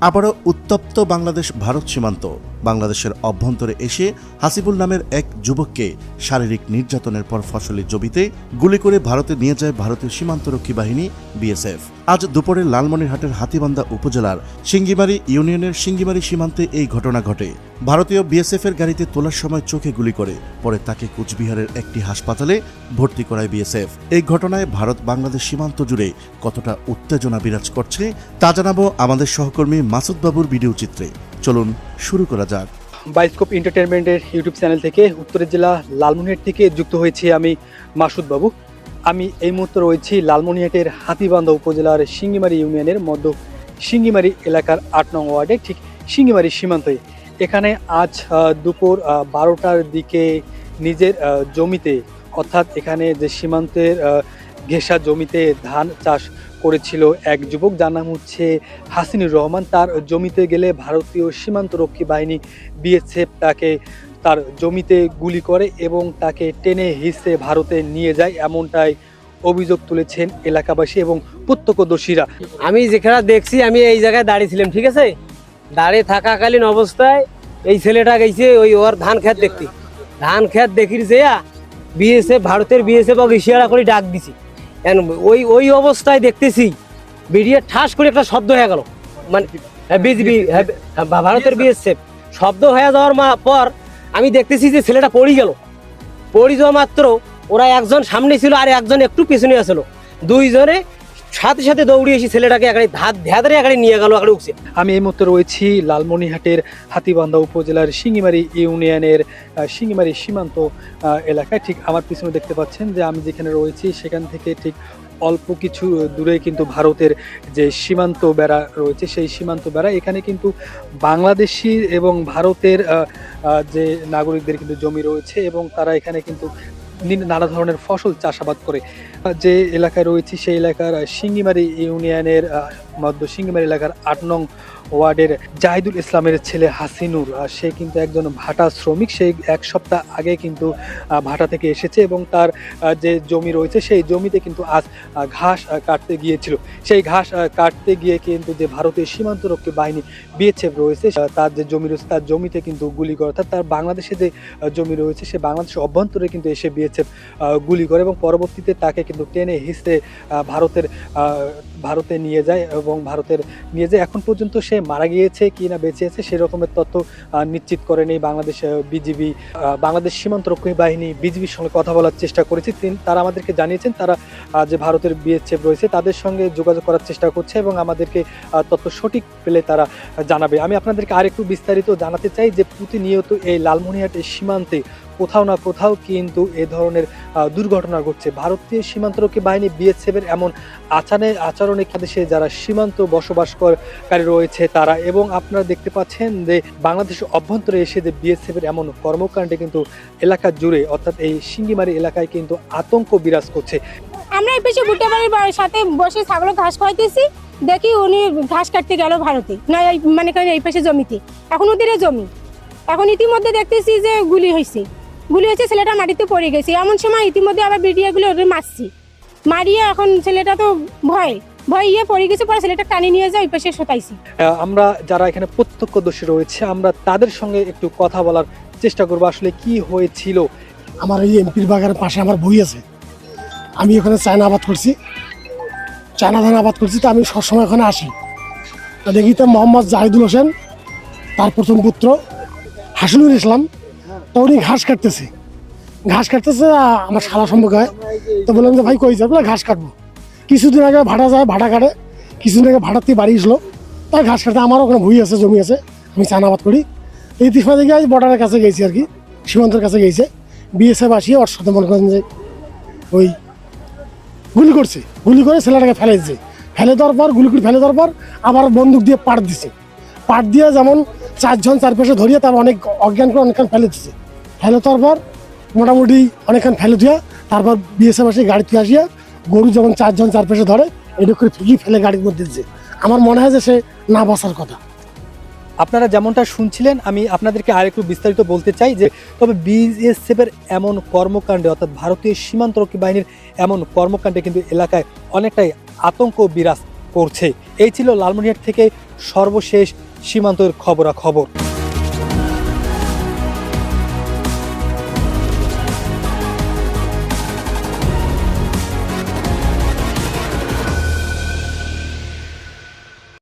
আবারও উত্তপ্ত বাংলাদেশ, ভারত সীমান্ত। বাংলাদেশের অভ্যন্তরে এসে হাসিবুল নামের এক যুবককে শারীরিক নির্যাতনের পর ফসলি জমিতে গুলি করে ভারতে নিয়ে যায় ভারতীয় সীমান্তরক্ষী বাহিনী, বিএসএফ। আজ দুপুরে লালমনিরহাটের হাতিবান্ধা উপজেলার সিঙ্গিমারি ইউনিয়নের সিঙ্গিমারি সীমান্তে এই ঘটনা ঘটে। ভারতীয় বিএসএফ এর গাড়িতে তোলার সময় চোখে গুলি করে, পরে তাকে কুচবিহারের একটি হাসপাতালে ভর্তি করায় বিএসএফ। এই ঘটনায় ভারত বাংলাদেশ সীমান্ত জুড়ে কতটা উত্তেজনা বিরাজ করছে, তা জানাব আমাদের সহকর্মী মাসুদ বাবুর ভিডিও চিত্রে। চলুন, শুরু করা যাক। বাইস্কোপ এন্টারটেনমেন্টের ইউটিউব চ্যানেল থেকে উত্তরের জেলা লালমনিহাট থেকে যুক্ত হয়েছি আমি মাসুদ বাবু আমি এই মুহূর্তে রয়েছি লালমনিহাটের হাতিবান্ধা উপজেলার সিঙ্গিমারি ইউনিয়নের মধ্য সিঙ্গিমারি এলাকার আট নং ওয়ার্ডে ঠিক সিঙ্গিমারি সীমান্তে। এখানে আজ দুপুর বারোটার দিকে নিজের জমিতে, অর্থাৎ এখানে যে সীমান্তের ঘেঁষা জমিতে ধান চাষ করেছিল এক যুবক, যার নাম হচ্ছে হাসিনুর রহমান। তার জমিতে গেলে ভারতীয় সীমান্তরক্ষী বাহিনী বিএসএফ তাকে তার জমিতে গুলি করে এবং তাকে টেনে হিসে ভারতে নিয়ে যায় এমনটাই অভিযোগ তুলেছেন এলাকাবাসী এবং প্রত্যক্ষদর্শীরা। আমি যেখানে দেখছি, আমি এই জায়গায় দাঁড়িয়েছিলাম ঠিক আছে? দাঁড়িয়ে থাকাকালীন অবস্থায় এই ছেলেটা গেছে ওই ওর ধান খেত দেখতে। ধান খেত দেখির যে বিএসএফ ভারতের বিএসএফ ওকে ইশারা করে ডাক দিছি। ওই ওই অবস্থায় দেখতেছি বেরিয়ে ঠাস করে একটা শব্দ হয়ে গেল। মানে বিজেপি ভারতের বিএসএফ। শব্দ হয়ে যাওয়ার পর আমি দেখতেছি যে ছেলেটা পড়ে গেল। পড়ি যাওয়া মাত্র ওরা একজন সামনে ছিল আর একজন একটু পেছনে আসলো। দুইজনে সাথে সাথে দৌড়ে এসে ছেলেটাকে এখানে ধাত ধ্যাদরে এখানে নিয়ে গেল এখানে উঠছে। আমি এই মুহূর্তে রয়েছি লালমনিহাটের হাতিবান্ধা উপজেলার সিঙ্গিমারি ইউনিয়নের সিঙ্গিমারি সীমান্ত এলাকায়। ঠিক আমার পিছনে দেখতে পাচ্ছেন যে আমি যেখানে রয়েছি সেখান থেকে ঠিক অল্প কিছু দূরে কিন্তু ভারতের যে সীমান্ত বেড়া রয়েছে, সেই সীমান্ত বেড়া। এখানে কিন্তু বাংলাদেশি এবং ভারতের যে নাগরিকদের কিন্তু জমি রয়েছে এবং তারা এখানে কিন্তু নানা ধরনের ফসল চাষাবাদ করে। যে এলাকায় রয়েছে সেই এলাকার শিঙ্গিমারি ইউনিয়নের সিঙ্গিমারি এলাকার আট নং ওয়ার্ডের জাহিদুল ইসলামের ছেলে হাসিনুর। সে কিন্তু একজন ভাটা শ্রমিক। সেই এক সপ্তাহ আগে কিন্তু ভাটা থেকে এসেছে এবং তার যে জমি রয়েছে সেই জমিতে কিন্তু আজ ঘাস কাটতে গিয়েছিল। সেই ঘাস কাটতে গিয়ে কিন্তু যে ভারতীয় সীমান্তরক্ষী বাহিনী বিএসএফ রয়েছে তার যে জমি রয়েছে তার জমিতে কিন্তু গুলি করে, অর্থাৎ তার বাংলাদেশে যে জমি রয়েছে সে বাংলাদেশের অভ্যন্তরে কিন্তু এসে বিএসএফ গুলি করে এবং পরবর্তীতে তাকে কিন্তু টেনে হিসে ভারতের ভারতে নিয়ে যায় এবং ভারতের নিয়ে যায় এখন পর্যন্ত সে মারা গিয়েছে কি না বেঁচে আছে সেই রকমের তথ্য নিশ্চিত করেনি। বাংলাদেশ বিজিবি বাংলাদেশ সীমান্ত সীমান্তরক্ষী বাহিনী বিজিবির সঙ্গে কথা বলার চেষ্টা করেছি। তারা আমাদেরকে জানিয়েছেন, তারা যে ভারতের বিএসএফ রয়েছে তাদের সঙ্গে যোগাযোগ করার চেষ্টা করছে এবং আমাদেরকে তথ্য সঠিক পেলে তারা জানাবে। আমি আপনাদেরকে আরেকটু বিস্তারিত জানাতে চাই যে প্রতিনিয়ত এই লালমনিহাটের সীমান্তে কোথাও না কোথাও কিন্তু এ ধরনের দুর্ঘটনা ঘটছে। ভারতীয় সীমান্তরক্ষী বাহিনী বিএসএফের এমন আচরণে আচরণে দেশে যারা সীমান্ত বসবাসকারী রয়েছে তারা এবং আপনারা দেখতে পাচ্ছেন যে বাংলাদেশের অভ্যন্তরে এসে যে বিএসএফের এমন কর্মকাণ্ডে কিন্তু এলাকা জুড়ে, অর্থাৎ এই সিঙ্গিমারি এলাকায় কিন্তু আতঙ্ক বিরাজ করছে। আমরা এই পেশে ভুট্টা বাড়ির সাথে বসে ছাগল ঘাস খাওয়াইতেছি। দেখি উনি ঘাস কাটতে গেল ভারতে, না মানে এই পাশে জমিতে। এখন ওদের জমি। এখন ইতিমধ্যে দেখতেছি যে গুলি হয়েছে গুলি হয়েছে ছেলেটা মাটিতে পড়ে গেছে। এমন সময় ইতিমধ্যে আবার বিডিয়া গুলো ওদের মারছি। মারিয়ে এখন ছেলেটা তো ভয়। ভয় ইয়ে পড়ে গেছে পরে ছেলেটা টানি নিয়ে যায় ওই পাশে শোতাইছি। আমরা যারা এখানে প্রত্যক্ষদর্শী রয়েছে আমরা তাদের সঙ্গে একটু কথা বলার চেষ্টা করব আসলে কি হয়েছিল। আমার এই এমপির বাগানের পাশে আমার বই আছে। আমি ওখানে চায়না আবাদ করছি। চায়না ধান আবাদ করছি তো আমি সবসময় ওখানে আসি। দেখি তো মোহাম্মদ জাহিদুল হোসেন তার প্রথম পুত্র হাসিনুর ইসলাম তো উনি ঘাস কাটতেছে। ঘাস কাটতেছে আমার শালা সম্পর্ক। হয় তো বললাম যে, ভাই, কই যাবে? ঘাস কাটবো। কিছুদিন আগে ভাড়া যায় ভাড়া কাটে। কিছুদিন আগে থেকে বাড়ি আসলো। তাই ঘাস কাটতে আমারও ওখানে ভুই আছে, জমি আছে। আমি চায়না আবাদ করি। এই তিসমা দিকে আজ বর্ডারের কাছে গেছি আর কি, সীমান্তের কাছে গেছে। বিএসএফ আসিয়ে ওর সাথে মনে করেন যে, ওই গুলি করছে। গুলি করে ছেলেটাকে ফেলে দিচ্ছে ফেলে দেওয়ার পর, গুলি করে ফেলে দেওয়ার পর, আবার বন্দুক দিয়ে পাট দিছে। পাট দিয়ে যেমন চারজন চারপাশে ধরিয়ে তার অনেক অজ্ঞান করে অনেকক্ষণ ফেলে দিচ্ছে ফেলে দেওয়ার পর মোটামুটি অনেকক্ষণ ফেলে দিয়া, তারপর বিএসএফ আসে, গাড়িতে আসিয়া গরু যেমন চারজন চারপাশে ধরে, এটা করে ফিকি ফেলে গাড়ির মধ্যে দিচ্ছে আমার মনে হয় যে সে না বাঁচার কথা। আপনারা যেমনটা শুনছিলেন, আমি আপনাদেরকে আরেকটু বিস্তারিত বলতে চাই যে, তবে বিএসএফ এর এমন কর্মকাণ্ডে, অর্থাৎ ভারতীয় সীমান্তরক্ষী বাহিনীর এমন কর্মকাণ্ডে কিন্তু এলাকায় অনেকটাই আতঙ্ক বিরাজ করছে। এই ছিল লালমনিহাট থেকে সর্বশেষ সীমান্তের খবরাখবর।